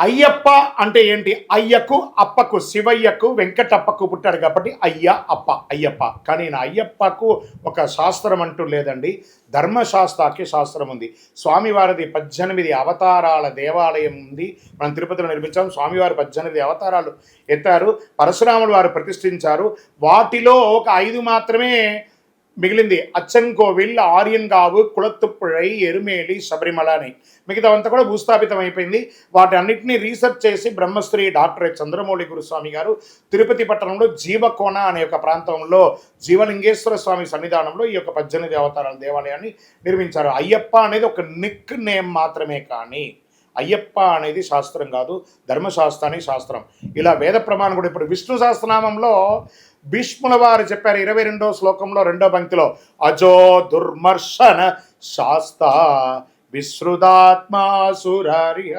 అయ్యప్ప అంటే ఏంటి? అయ్యకు అప్పకు శివయ్యకు వెంకటప్పకు పుట్టాడు కాబట్టి అయ్య అప్ప అయ్యప్ప. కానీ నా అయ్యప్పకు ఒక శాస్త్రం అంటూ లేదండి. ధర్మశాస్త్రాకి శాస్త్రం ఉంది. స్వామివారిది పద్దెనిమిది అవతారాల దేవాలయం ఉంది. మనం తిరుపతిలో నిర్మించాం. స్వామివారి పద్దెనిమిది అవతారాలు ఎత్తారు. పరశురాములు వారు ప్రతిష్ఠించారు. వాటిలో ఒక ఐదు మాత్రమే మిగిలింది అచ్చన్కోవిల్ ఆర్యన్గావు కుళత్తుపుഴై ఎరుమేలి శబరిమల అని మిగతావంతా కూడా భూస్థాపితం అయిపోయింది వాటి అన్నింటినీ రీసెర్చ్ చేసి బ్రహ్మశ్రీ డాక్టర్ చంద్రమౌళి గురుస్వామి గారు తిరుపతి పట్టణంలో జీవకోణ అనే ఒక ప్రాంతంలో జీవలింగేశ్వర స్వామి సన్నిధానంలో ఈ యొక్క పద్దెనిమిది అవతారాల దేవాలయాన్ని నిర్మించారు. అయ్యప్ప అనేది ఒక నిక్ నేమ్ మాత్రమే కానీ అయ్యప్ప అనేది శాస్త్రం కాదు ధర్మశాస్త్రాన్ని శాస్త్రం. ఇలా వేద ప్రమాణం కూడా ఇప్పుడు విష్ణు సహస్రనామంలో భీష్ముల వారు చెప్పారు ఇరవై రెండో శ్లోకంలో రెండో పంక్తిలో అజో దుర్మర్శన శాస్త విశ్రుదాత్మాసురారిహ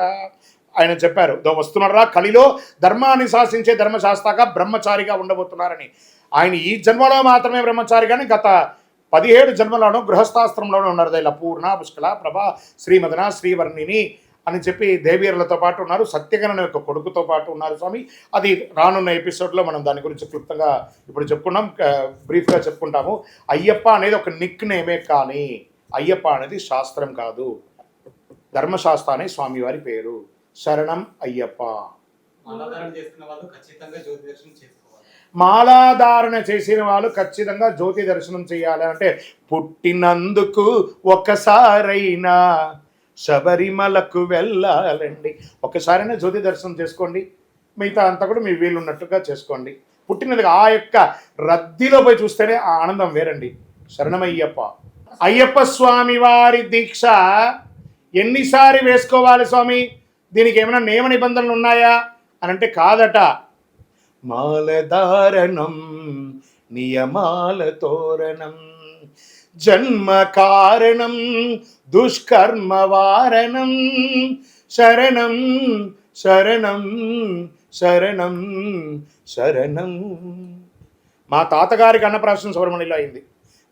ఆయన చెప్పారు. దో వస్తున్నారా కలిలో ధర్మాన్ని శాసించే ధర్మశాస్త్రగా బ్రహ్మచారిగా ఉండబోతున్నారని. ఆయన ఈ జన్మలో మాత్రమే బ్రహ్మచారి కానీ గత పదిహేడు జన్మలోనూ గృహస్థాస్త్రంలోనూ ఉన్నారు ఇలా పూర్ణ పుష్కల ప్రభా శ్రీమదన శ్రీవర్ణిని అని చెప్పి దేవీరులతో పాటు ఉన్నారు. సత్యగణన యొక్క కొడుకుతో పాటు ఉన్నారు స్వామి. అది రానున్న ఎపిసోడ్లో మనం దాని గురించి క్లుప్తంగా ఇప్పుడు చెప్పుకున్నాం. బ్రీఫ్గా చెప్పుకుంటాము. అయ్యప్ప అనేది ఒక నిక్ నేమే కానీ అయ్యప్ప అనేది శాస్త్రం కాదు. ధర్మశాస్త్ర అనే స్వామివారి పేరు. శరణం అయ్యప్ప. మాలాధారణ చేసిన వాళ్ళు ఖచ్చితంగా జ్యోతి దర్శనం చేయాలి అంటే పుట్టినందుకు ఒక్కసారైనా శబరిమలకు వెళ్ళాలండి. ఒక్కసారైనా జ్యోతి దర్శనం చేసుకోండి. మిగతా అంతా కూడా మీ వీలున్నట్టుగా చేసుకోండి. పుట్టినది ఆ యొక్క రద్దీలో పోయి చూస్తేనే ఆ ఆనందం వేరండి. శరణమయ్యప్ప. అయ్యప్ప స్వామి వారి దీక్ష ఎన్నిసారి వేసుకోవాలి స్వామి? దీనికి ఏమైనా నియమ నిబంధనలు ఉన్నాయా? అని అంటే కాదట. మాలధారణం నియమాల తోరణం. జన్మ కారణం దుష్కర్మ వారణం. శరణం శరణం శరణం శరణం. మా తాతగారికి అన్నప్రాసం శబరిమణిలో అయింది.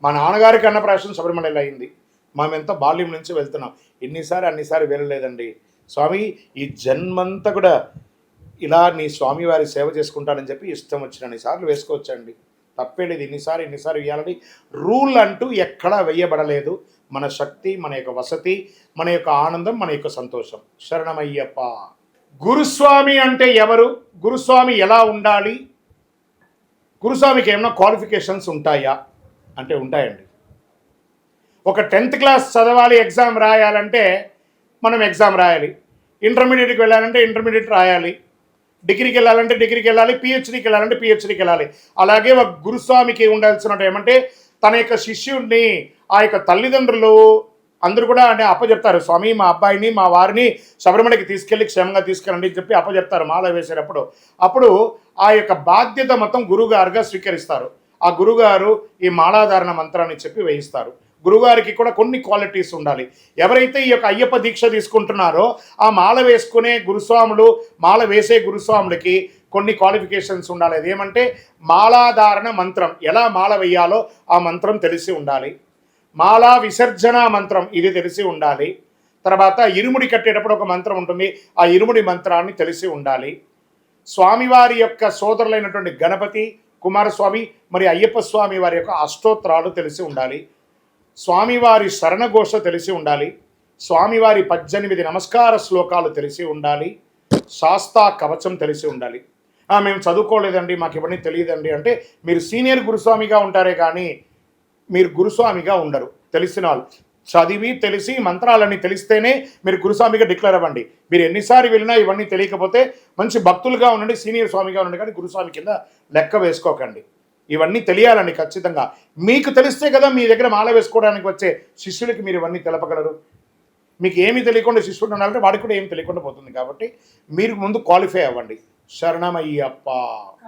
మా నాన్నగారికి అన్నప్రాసం శబరిమణిలో అయింది. మేమెంత బాల్యం నుంచి వెళ్తున్నాం. ఎన్నిసారి అన్నిసారి వెళ్ళలేదండి స్వామి ఈ జన్మంతా కూడా ఇలా నీ స్వామివారి సేవ చేసుకుంటానని చెప్పి ఇష్టం వచ్చిన సార్లు వేసుకోవచ్చండి. తప్పేలేదు. ఇన్నిసార్లు ఇన్నిసార్లు వేయాలని రూల్ అంటూ ఎక్కడా వేయబడలేదు. మన శక్తి మన యొక్క వసతి మన యొక్క ఆనందం మన యొక్క సంతోషం. శరణమయ్యప్ప. గురుస్వామి అంటే ఎవరు? గురుస్వామి ఎలా ఉండాలి? గురుస్వామికి ఏమైనా క్వాలిఫికేషన్స్ ఉంటాయా? అంటే ఉంటాయండి. ఒక టెన్త్ క్లాస్ చదవాలి ఎగ్జామ్ రాయాలంటే మనం ఎగ్జామ్ రాయాలి. ఇంటర్మీడియట్కి వెళ్ళాలంటే ఇంటర్మీడియట్ రాయాలి. డిగ్రీకి వెళ్ళాలంటే డిగ్రీకి వెళ్ళాలి పిహెచ్డికి వెళ్ళాలంటే పిహెచ్డికి వెళ్ళాలి. అలాగే ఒక గురుస్వామికి ఉండాల్సిన ఏమంటే తన యొక్క శిష్యుడిని ఆ యొక్క తల్లిదండ్రులు అందరూ కూడా అంటే అప్పచెప్తారు స్వామి మా అబ్బాయిని మా వారిని శబరిమలకి తీసుకెళ్ళి క్షేమంగా తీసుకెళ్ళండి అని చెప్పి అప్పచెప్తారు మాల వేసేటప్పుడు. అప్పుడు ఆ యొక్క బాధ్యత మొత్తం గురువుగారుగా స్వీకరిస్తారు. ఆ గురుగారు ఈ మాలాధారణ మంత్రాన్ని చెప్పి వేయిస్తారు. గురుగారికి కూడా కొన్ని క్వాలిటీస్ ఉండాలి. ఎవరైతే ఈ యొక్క అయ్యప్ప దీక్ష తీసుకుంటున్నారో ఆ మాల వేసుకునే గురుస్వాములు మాల వేసే గురుస్వాములకి కొన్ని క్వాలిఫికేషన్స్ ఉండాలి. అదేమంటే మాలాధారణ మంత్రం ఎలా మాల వేయాలో ఆ మంత్రం తెలిసి ఉండాలి. మాలా విసర్జన మంత్రం ఇది తెలిసి ఉండాలి. తర్వాత ఇరుముడి కట్టేటప్పుడు ఒక మంత్రం ఉంటుంది. ఆ ఇరుముడి మంత్రాన్ని తెలిసి ఉండాలి. స్వామివారి యొక్క సోదరులైనటువంటి గణపతి కుమారస్వామి మరి అయ్యప్ప స్వామి వారి యొక్క అష్టోత్తరాలు తెలిసి ఉండాలి. స్వామివారి శరణఘోష తెలిసి ఉండాలి. స్వామివారి పద్దెనిమిది నమస్కార శ్లోకాలు తెలిసి ఉండాలి. శాస్తా కవచం తెలిసి ఉండాలి. మేము చదువుకోలేదండి మాకు ఇవన్నీ తెలియదండి అంటే మీరు సీనియర్ గురుస్వామిగా ఉంటారే కానీ మీరు గురుస్వామిగా ఉండరు. తెలిసిన వాళ్ళు. చదివి తెలిసి మంత్రాలన్నీ తెలిస్తేనే మీరు గురుస్వామిగా డిక్లేర్ అవ్వండి. మీరు ఎన్నిసార్లు వెళ్ళినా ఇవన్నీ తెలియకపోతే మంచి భక్తులుగా ఉండండి సీనియర్ స్వామిగా ఉండండి కానీ గురుస్వామి కింద లెక్క వేసుకోకండి. ఇవన్నీ తెలియాలండి ఖచ్చితంగా. మీకు తెలిస్తే కదా మీ దగ్గర మాల వేసుకోవడానికి వచ్చే శిష్యులకి మీరు ఇవన్నీ తెలపగలరు. మీకు ఏమీ తెలియకుండా శిష్యుడు ఉండాలంటే వాడికి కూడా ఏమి తెలియకుండా పోతుంది కాబట్టి మీరు ముందు క్వాలిఫై అవ్వండి. శరణమయ్యప్ప.